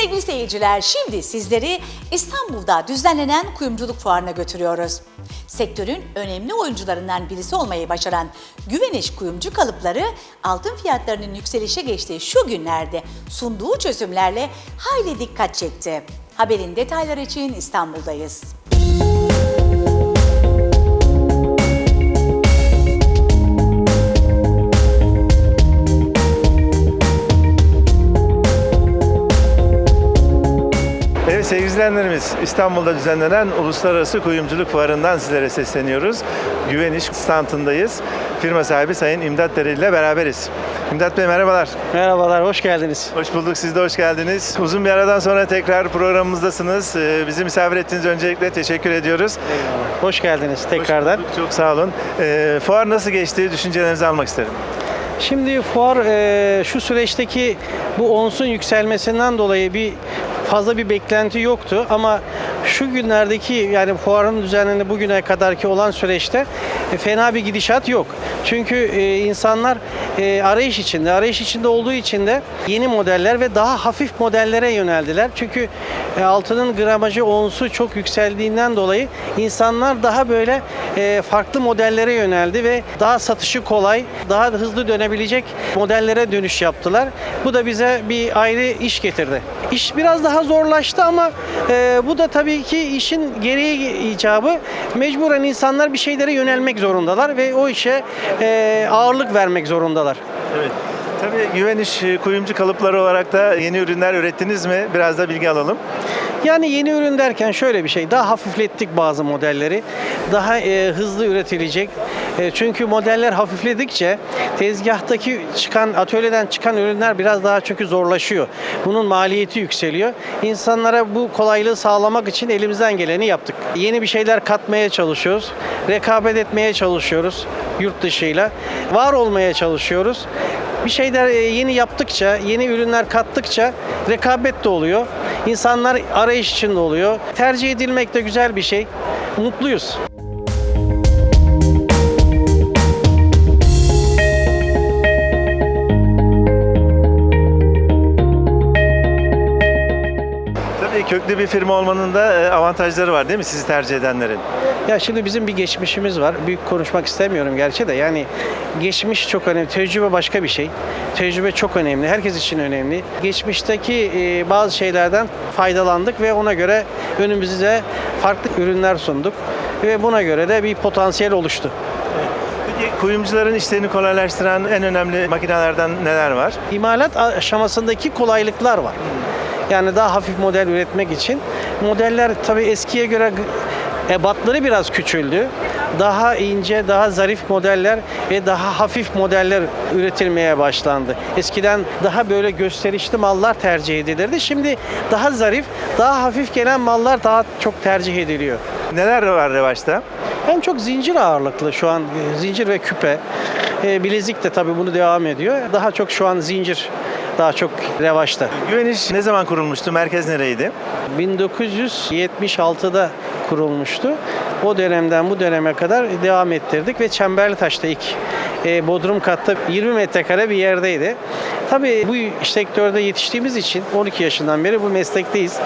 Sevgili seyirciler, şimdi sizleri İstanbul'da düzenlenen kuyumculuk fuarına götürüyoruz. Sektörün önemli oyuncularından birisi olmayı başaran Güveniş Kuyumcu Kalıpları, altın fiyatlarının yükselişe geçtiği şu günlerde sunduğu çözümlerle hayli dikkat çekti. Haberin detayları için İstanbul'dayız. Evet sevgili izleyenlerimiz İstanbul'da düzenlenen Uluslararası Kuyumculuk Fuarı'ndan sizlere sesleniyoruz. Güveniş standındayız. Firma sahibi Sayın İmdat Dereli ile beraberiz. İmdat Bey merhabalar. Merhabalar, hoş geldiniz. Hoş bulduk. Siz de hoş geldiniz. Uzun bir aradan sonra tekrar programımızdasınız. Ee, Bizi misafir ettiğiniz öncelikle teşekkür ediyoruz. Hoş geldiniz tekrardan. Hoş bulduk, Çok sağ olun. Ee, Fuar nasıl geçti? Düşüncelerinizi almak isterim. Şimdi fuar e, şu süreçteki bu onsun yükselmesinden dolayı bir fazla bir beklenti yoktu ama şu günlerdeki yani fuarın düzenlendiği bugüne kadarki olan süreçte e, fena bir gidişat yok. Çünkü e, insanlar e, arayış içinde, arayış içinde olduğu için de yeni modeller ve daha hafif modellere yöneldiler. Çünkü altının gramajı onsu çok yükseldiğinden dolayı insanlar daha böyle farklı modellere yöneldi ve daha satışı kolay, daha hızlı dönebilecek modellere dönüş yaptılar. Bu da bize bir ayrı iş getirdi. İş biraz daha zorlaştı ama e, bu da tabii ki işin gereği icabı mecburen insanlar bir şeylere yönelmek zorundalar ve o işe e, ağırlık vermek zorundalar. Evet. Tabii güveniş e, kuyumcu kalıpları olarak da yeni ürünler ürettiniz mi? Biraz da bilgi alalım. Yani yeni ürün derken şöyle bir şey, daha hafiflettik bazı modelleri, daha e, hızlı üretilecek. E, çünkü modeller hafifledikçe tezgahtaki çıkan, atölyeden çıkan ürünler biraz daha çünkü zorlaşıyor. Bunun maliyeti yükseliyor. İnsanlara bu kolaylığı sağlamak için elimizden geleni yaptık. Yeni bir şeyler katmaya çalışıyoruz, rekabet etmeye çalışıyoruz yurt dışıyla, var olmaya çalışıyoruz. Bir şeyler e, yeni yaptıkça, yeni ürünler kattıkça rekabet de oluyor. İnsanlar arayış içinde oluyor. Tercih edilmek de güzel bir şey. Mutluyuz. Köklü bir firma olmanın da e, avantajları var değil mi sizi tercih edenlerin? Ya şimdi bizim bir geçmişimiz var. Büyük konuşmak istemiyorum gerçi de. Yani geçmiş çok önemli. Tecrübe başka bir şey. Tecrübe çok önemli. Herkes için önemli. Geçmişteki e, bazı şeylerden faydalandık ve ona göre önümüze farklı ürünler sunduk. Ve buna göre de bir potansiyel oluştu. Peki kuyumcuların işlerini kolaylaştıran en önemli makinelerden neler var? İmalat aşamasındaki kolaylıklar var. Yani daha hafif model üretmek için. Modeller tabii eskiye göre ebatları biraz küçüldü. Daha ince, daha zarif modeller ve daha hafif modeller üretilmeye başlandı. Eskiden daha böyle gösterişli mallar tercih edilirdi. Şimdi daha zarif, daha hafif gelen mallar daha çok tercih ediliyor. Neler var revaçta? En çok zincir ağırlıklı şu an e, zincir ve küpe. E, bilezik de tabii bunu devam ediyor. Daha çok şu an zincir daha çok revaçta. Güveniş ne zaman kurulmuştu? Merkez nereydi? 1976'da kurulmuştu. O dönemden bu döneme kadar devam ettirdik ve Çemberlitaş'ta ilk e, Bodrum katta 20 metrekare bir yerdeydi. Tabii bu sektörde yetiştiğimiz için 12 yaşından beri bu meslekteyiz.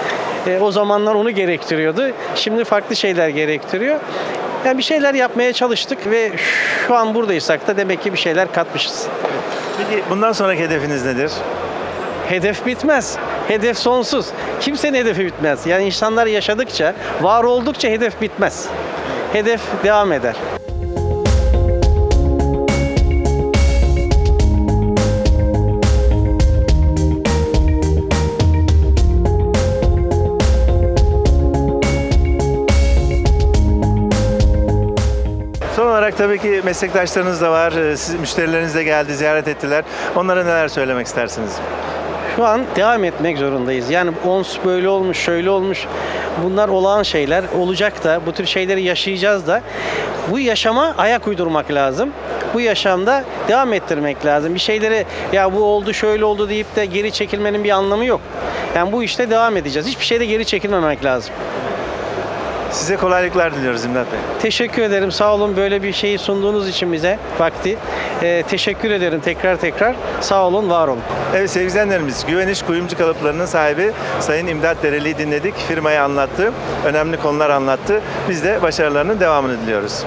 E, o zamanlar onu gerektiriyordu. Şimdi farklı şeyler gerektiriyor. Yani bir şeyler yapmaya çalıştık ve şu an buradaysak da demek ki bir şeyler katmışız. Peki bundan sonraki hedefiniz nedir? Hedef bitmez. Hedef sonsuz. Kimsenin hedefi bitmez. Yani insanlar yaşadıkça, var oldukça hedef bitmez. Hedef devam eder. Olarak tabii ki meslektaşlarınız da var. Ee, Siz, müşterileriniz de geldi, ziyaret ettiler. Onlara neler söylemek istersiniz? Şu an devam etmek zorundayız. Yani ons böyle olmuş, şöyle olmuş. Bunlar olağan şeyler. Olacak da, bu tür şeyleri yaşayacağız da. Bu yaşama ayak uydurmak lazım. Bu yaşamda devam ettirmek lazım. Bir şeyleri ya bu oldu, şöyle oldu deyip de geri çekilmenin bir anlamı yok. Yani bu işte devam edeceğiz. Hiçbir şeyde geri çekilmemek lazım. Size kolaylıklar diliyoruz İmdat Bey. Teşekkür ederim. Sağ olun böyle bir şeyi sunduğunuz için bize vakti. Ee, teşekkür ederim tekrar tekrar. Sağ olun, var olun. Evet sevgili izleyenlerimiz, Güveniş Kuyumcu Kalıpları'nın sahibi Sayın İmdat Dereli'yi dinledik. Firmayı anlattı, önemli konular anlattı. Biz de başarılarının devamını diliyoruz.